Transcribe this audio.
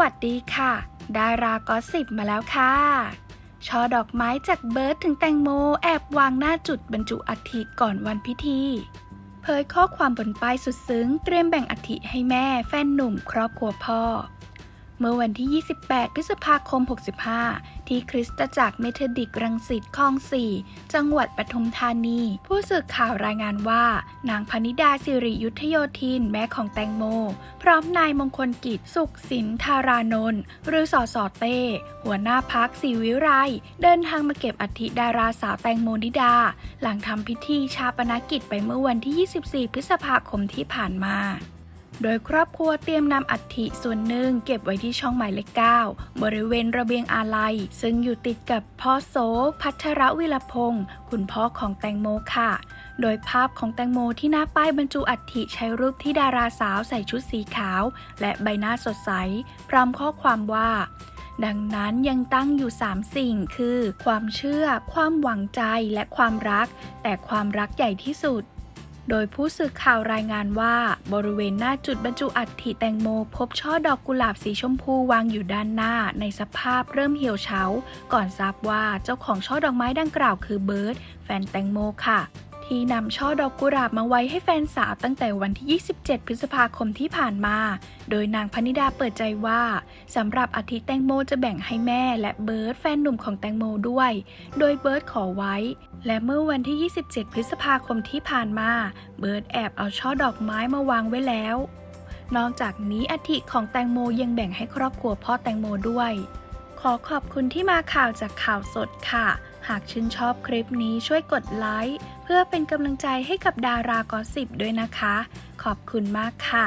วัสดีค่ะ ดารากอสสิบมาแล้วค่ะช่อดอกไม้จากเบิร์ดถึงแตงโมแอบวางหน้าจุดบรรจุอัฐิก่อนวันพิธี เผยข้อความบนป้ายสุดซึ้ง เตรียมแบ่งอัฐิให้แม่แฟนหนุ่มครอบครัวพ่อ เมื่อวันที่ 28 พฤษภาคม 65 ที่คริสตจักรเมทอดิกรังสิตคลอง 4 จังหวัดปทุมธานี ผู้สื่อข่าวรายงานว่า นางพนิดาสิริยุทธโยธินแม่ของแตงโม พร้อมนายมงคลกิจสุขสินธารานนท์หรือสอสอเต้ หัวหน้าพักศีวิไลเดินทางมาเก็บอัฐิดาราสาวแตงโมนิดา หลังทำพิธีชาปนกิจไปเมื่อวันที่ 24 พฤษภาคมที่ผ่านมา โดยครอบครัวเตรียมนำอัฐิส่วนหนึ่งเก็บไว้ที่ช่องหมายเลข9บริเวณระเบียงอาลัย ซึ่งอยู่ติดกับพ่อโสพัทรวิรพงศ์คุณพ่อของแตงโมค่ะ โดยภาพของแตงโมที่หน้าป้ายบรรจุอัฐิใช้รูปที่ดาราสาวใส่ชุดสีขาว และใบหน้าสดใส พร้อมข้อความว่า ดังนั้นยังตั้งอยู่ 3 สิ่งคือ ความเชื่อ ความหวังใจและความรัก แต่ความรักใหญ่ที่สุด โดยผู้สื่อข่าวรายงานว่า บริเวณหน้าจุดบรรจุอัฐิแตงโม พบช่อดอกกุหลาบสีชมพูวางอยู่ด้านหน้า ในสภาพเริ่มเหี่ยวเฉา ก่อนทราบว่าเจ้าของช่อดอกไม้ดังกล่าวคือเบิร์ตแฟนแตงโมค่ะ ที่นำช่อดอกกุหลาบมาไว้ให้แฟนสาวตั้งแต่วันที่ 27 พฤษภาคมที่ผ่านมา โดยนางพนิดาเปิดใจว่าสำหรับอาทิตย์แตงโมจะแบ่งให้แม่และเบิร์ตแฟนหนุ่มของแตงโมด้วย โดยเบิร์ตขอไว้ และเมื่อวันที่ 27 พฤษภาคมที่ผ่านมา เบิร์ตแอบเอาช่อดอกไม้มาวางไว้แล้ว นอกจากนี้อาทิของแตงโมยังแบ่งให้ครอบครัวพ่อแตงโมด้วย ขอขอบคุณที่มาข่าวจากข่าวสดค่ะ หากชื่นชอบคลิปนี้ช่วยกดไลค์เพื่อเป็นกำลังใจให้กับดารากอสสิบด้วยนะคะ ขอบคุณมากค่ะ